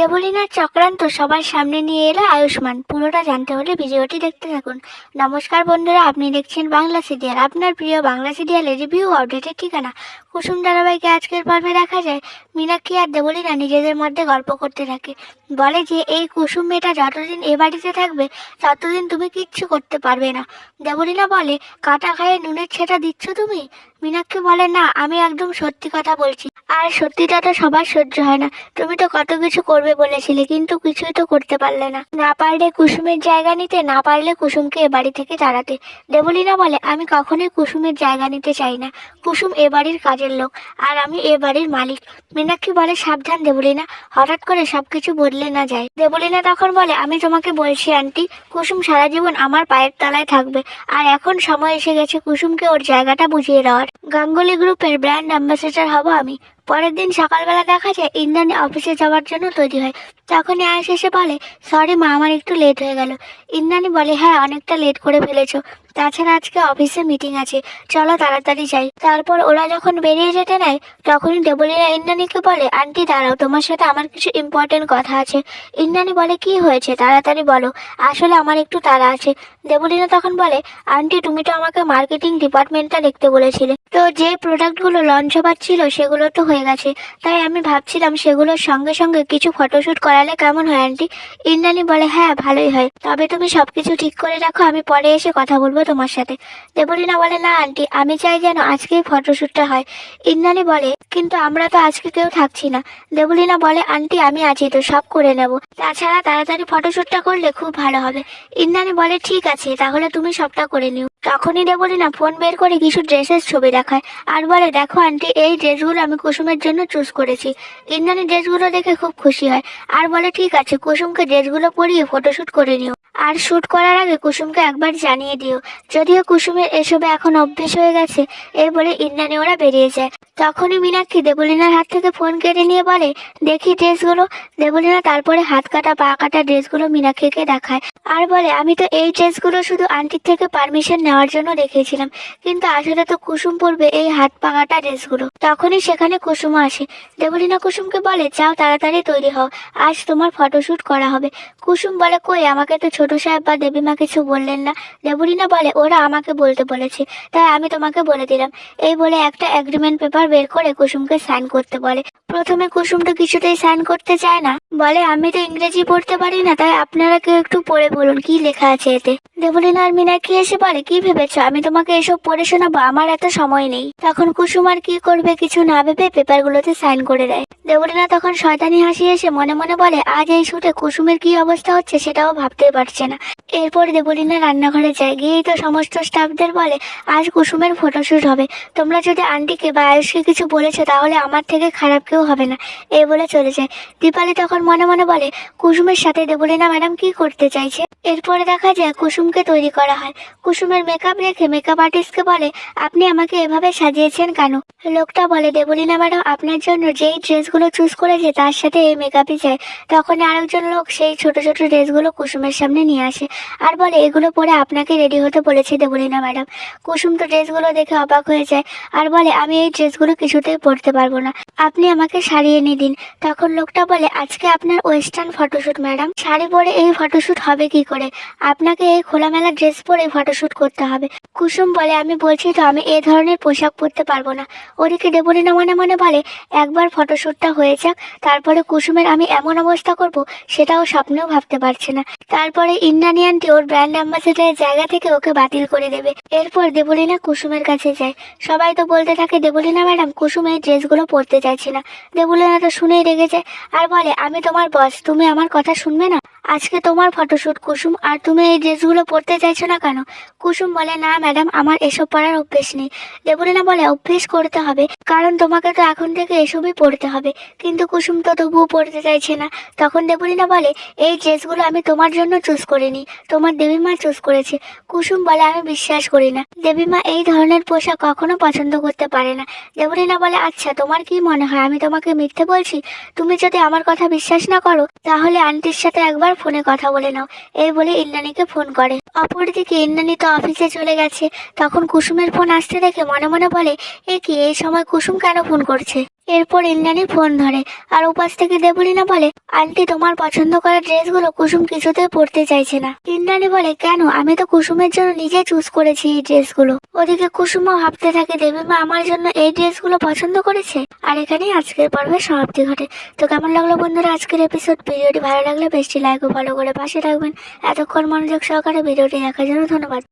দেবলীনার চক্রান্ত সবার সামনে নিয়ে এলো আয়ুষ্মান। পুরোটা জানতে হলে ভিডিওটি দেখতে থাকুন। নমস্কার বন্ধুরা, আপনি দেখছেন বাংলা সিরিয়াল। আপনার প্রিয় বাংলা সিরিয়ালের রিভিউ আপডেটের ঠিকানা। কুসুম ধারাবাহিকে আজকের পর্বে দেখা যায়। মীনাক্ষী আর দেবলীনা নিজেদের মধ্যে গল্প করতে থাকে। বলে যে, এই কুসুম মেয়েটা যতদিন এ বাড়িতে থাকবে, ততদিন তুমি কিচ্ছু করতে পারবে না। দেবলীনা বলে, কাটা খায়ে নুনের ছেটা দিচ্ছ তুমি? মীনাক্ষী বলে, না, আমি একদম সত্যি কথা বলছি। আর সত্যিটা তো সবার সহ্য হয় না। তুমি তো কত কিছু করবে বলেছিলে, কিন্তু কিছুই তো করতে পারলে না। না পারলে কুসুমের জায়গা নিতে, না পারলে কুসুমকে এ বাড়ি থেকে তাড়াতে। দেবলীনা বলে, আমি কখনোই কুসুমের জায়গা নিতে চাই না। কুসুম এ বাড়ির কাজের লোক, আর আমি এ বাড়ির মালিক। মীনাক্ষী বলে, সাবধান দেবলীনা, হঠাৎ করে সবকিছু বদলে না যায়। দেবলীনা তখন বলে, আমি তোমাকে বলছি, আন্টি, কুসুম সারা জীবন আমার পায়ের তলায় থাকবে, আর এখন সময় এসে গেছে কুসুমকে ওর জায়গাটা বুঝিয়ে দেওয়ার। গাঙ্গুলি গ্রুপের ব্র্যান্ড অ্যাম্বাসেডর হব আমি। পরের দিন সকালবেলা দেখা যায় ইন্দ্রাণী অফিসে যাওয়ার জন্য তৈরি হয়। তখনই আয়েস এসে বলে সরি মা, আমার একটু লেট হয়ে গেল। ইন্দ্রাণী বলে হ্যাঁ অনেকটা লেট করে ফেলেছো। তাছাড়া আজকে অফিসে মিটিং আছে। চলো তাড়াতাড়ি যাই। তারপর ওরা যখন বেরিয়ে যেতে নেয়, তখনই দেবলীনা ইন্দ্রাণীকে বলে আন্টি দাঁড়াও, তোমার সাথে আমার কিছু ইম্পর্টেন্ট কথা আছে। ইন্দ্রাণী বলে, কি হয়েছে? তাড়াতাড়ি বলো। আসলে আমার একটু তাড়া আছে। দেবলীনা তখন বলে আন্টি তুমি তো আমাকে মার্কেটিং ডিপার্টমেন্টটা দেখতে বলেছিলে। তো যে প্রোডাক্টগুলো লঞ্চ হবার ছিল সেগুলো তো হয়ে গেছে। তাই আমি ভাবছিলাম সেগুলোর সঙ্গে সঙ্গে কিছু ফটোশ্যুট করালে কেমন হয় আন্টি ইন্দ্রাণী বলে হ্যাঁ ভালোই হয়। তবে তুমি সবকিছু ঠিক করে রাখো, আমি পরে এসে কথা বলব তোমার সাথে। দেবলীনা বলে, না আন্টি আমি চাই যেন আজকেই ফটোশ্যুটটা হয়। ইন্দ্রাণী বলে, কিন্তু আমরা তো আজকে কেউ থাকছি না। দেবলীনা বলে আন্টি আমি আছি, তো সব করে নেব। তাছাড়া তাড়াতাড়ি ফটোশ্যুটটা করলে খুব ভালো হবে। ইন্দ্রাণী বলে, ঠিক আছে, তাহলে তুমি সবটা করে নিও। তখনই দেবলীনা ফোন বের করে কিছু ড্রেসের ছবি দেখায়। আর বলে, দেখো আন্টি, এই ড্রেসগুলো আমি কুসুমের জন্য চুজ করেছি। ইন্দ্রাণী ড্রেসগুলো দেখে খুব খুশি হয়। আর বলে, ঠিক আছে, কুসুমকে ড্রেসগুলো পরিয়ে ফটোশ্যুট করে নিও। আর শ্যুট করার আগে কুসুমকে একবার জানিয়ে দিও। যদিও কুসুমের এসবে এখন অভ্যেস হয়ে গেছে, এই বলে ইন্দ্রাণী ওরা বেরিয়ে যায়। তখনই মীনাক্ষী দেবলীনার হাত থেকে ফোন কেটে নিয়ে বলে, দেখি ড্রেসগুলো। দেবলীনা তারপরে হাত কাটা, পা কাটা ড্রেসগুলো মীনাক্ষীকে দেখায় আর বলে, আমি তো এই ড্রেসগুলো শুধু আন্টির থেকে পারমিশন নেওয়ার জন্য রেখেছিলাম কিন্তু আসলে তো কুসুম পরবে এই হাত পা কাটা ড্রেসগুলো। তখনই সেখানে কুসুম আসে। দেবলীনা কুসুমকে বলে, যাও তাড়াতাড়ি তৈরি হও, আজ তোমার ফটোশ্যুট করা হবে। কুসুম বলে, কই, আমাকে তো ছোট সাহেব বা দেবীমা কিছু বললেন না। দেবলীনা বলে, ওরা আমাকে বলতে বলেছে, তাই আমি তোমাকে বলে দিলাম। এই বলে একটা এগ্রিমেন্ট পেপার বের করে কুসুমকে সাইন করতে বলে। প্রথমে কুসুম তো কিছুতেই সাইন করতে চায় না। বলে, আমি তো ইংরেজি পড়তে পারি না, তাই আপনারা কেউ একটু পড়ে বলুন, কি লেখা আছে এতে? দেবলীনা আর মীনাক্ষী এসে বলে, কি ভেবেছো? আমি তোমাকে এসব পড়ে শোনাবো, আমার এত সময় নেই। তখন কুসুম আর কি করবে কিছু না ভেবে পেপারগুলোতে সাইন করে দেয়। দেবলীনা তখন শয়তানি হাসি এসে মনে মনে বলে, আজ এই শুটে কুসুমের কি অবস্থা হচ্ছে, সেটাও ভাবতেই পারছে না। এরপর দেবলীনা রান্নাঘরে যায়। গিয়েই তো সমস্ত স্টাফদের বলে, আজ কুসুমের ফটোশ্যুট হবে। তোমরা যদি আন্টিকে বা আয়ুষকে কিছু বলেছ, তাহলে আমার থেকে খারাপ কেউ হবে না। এই বলে চলে যায়। দীপালি তখন মনে মনে বলে, কুসুমের সাথে দেবলীনা ম্যাডাম কি করতে চাইছে? এরপরে দেখা যায়, কুসুমকে তৈরি করা হয়। কুসুমের মেকআপ রেখে মেকআপ আর্টিস্টকে বলে, আপনি আমাকে এভাবে সাজিয়েছেন কেন? লোকটা বলে, দেবলীনা ম্যাডাম, আপনার জন্য যেই ড্রেসগুলো চুজ করেছে, তার সাথে এই মেকআপই চাই। তখন আরেকজন লোক সেই ছোট ছোট ড্রেসগুলো কুসুমের সামনে নিয়ে আসে আর বলে, এগুলো পরে আপনাকে রেডি হতে বলেছে, দেবলীনা ম্যাডাম। কুসুম তো ড্রেসগুলো দেখে অবাক হয়ে যায় আর বলে, আমি এই ড্রেসগুলো কিছুতেই পরতে পারব না। আপনি আমাকে শাড়ি এনে দিন। তখন লোকটা বলে, আজকে আপনার ওয়েস্টার্ন ফটোশ্যুট ম্যাডাম। শাড়ি পরে এই ফটোশ্যুট হবে কি করে? আপনাকে এই খোলামেলা ড্রেস পরে ফটোশ্যুট করতে হবে। কুসুম বলে, আমি বলছি তো, আমি এই ধরনের পোশাক পরতে পারব না। ওদিকে দেবলীনা মনে মনে বলে, একবার ফটোশ্যুটটা হয়ে যাক, তারপরে কুসুমের আমি এমন অবস্থা করব, সেটাও স্বপ্নেও ভাবতে পারছে না। তারপরে ইন্দ্রাণী আন্টি ওর ব্র্যান্ড অ্যাম্বাসেডারের জায়গা থেকে ওকে বাতিল করে দেবে। এরপর দেবলীনা কুসুমের কাছে যায়। সবাই তো বলতে থাকে দেবলীনা ম্যাডাম কুসুম এই ড্রেসগুলো পরতে চাইছে না। দেবলীনা তো শুনেই রেগে যায় আর বলে, আমি তোমার বস তুমি আমার কথা শুনবে না? আজকে তোমার ফটোশ্যুট কুসুম আর তুমি এই ড্রেসগুলো পরতে চাইছো না কেন? কুসুম বলে, না ম্যাডাম আমার এসব পরার অভ্যেস নেই। দেবলীনা বলে, অভ্যেস করতে হবে, কারণ তোমাকে তো এখন থেকে এসবই পড়তে হবে। কিন্তু কুসুম তো তবুও পড়তে চাইছে না। তখন দেবলীনা বলে, এই ড্রেসগুলো আমি তোমার জন্য চুজ করিনি, তোমার দেবীমা চুজ করেছে। কুসুম বলে, আমি বিশ্বাস করি না। দেবীমা এই ধরনের পোশাক কখনো পছন্দ করতে পারে না। দেবলীনা বলে আচ্ছা তোমার কি মনে হয়? আমি তোমাকে মিথ্যে বলছি? তুমি যদি আমার কথা বিশ্বাস না করো, তাহলে আন্টির সাথে একবার ফোনে কথা বলে নাও। এই বলে ইন্দ্রাণীকে ফোন করে। অপরদিকে ইন্দ্রাণী তো অফিসে চলে গেছে। তখন কুসুমের ফোন আসতে দেখে মনে মনে বলে, এ কি, এই সময় কুসুম কেন ফোন করছে? এরপর ইন্দ্রাণী ফোন ধরে। আর উপাস থেকে দেবলীনা বলে আন্টি, তোমার পছন্দ করা ড্রেসগুলো কুসুম কিছুতেই পরতে চাইছে না। ইন্দ্রাণী বলে, কেন? আমি তো কুসুমের জন্য নিজে চুজ করেছি এই ড্রেসগুলো। ওদিকে কুসুমও ভাবতে থাকে, দেবী মা আমার জন্য এই ড্রেসগুলো পছন্দ করেছে? আর এখানেই আজকের পর্বের সমাপ্তি ঘটে। তো কেমন লাগল বন্ধুরা আজকের এপিসোড ভিডিওটি ভালো লাগলে বেশি লাইক ও ফলো করে পাশে রাখবেন এতক্ষণ মনোযোগ সহকারে ভিডিওটি দেখার জন্য ধন্যবাদ।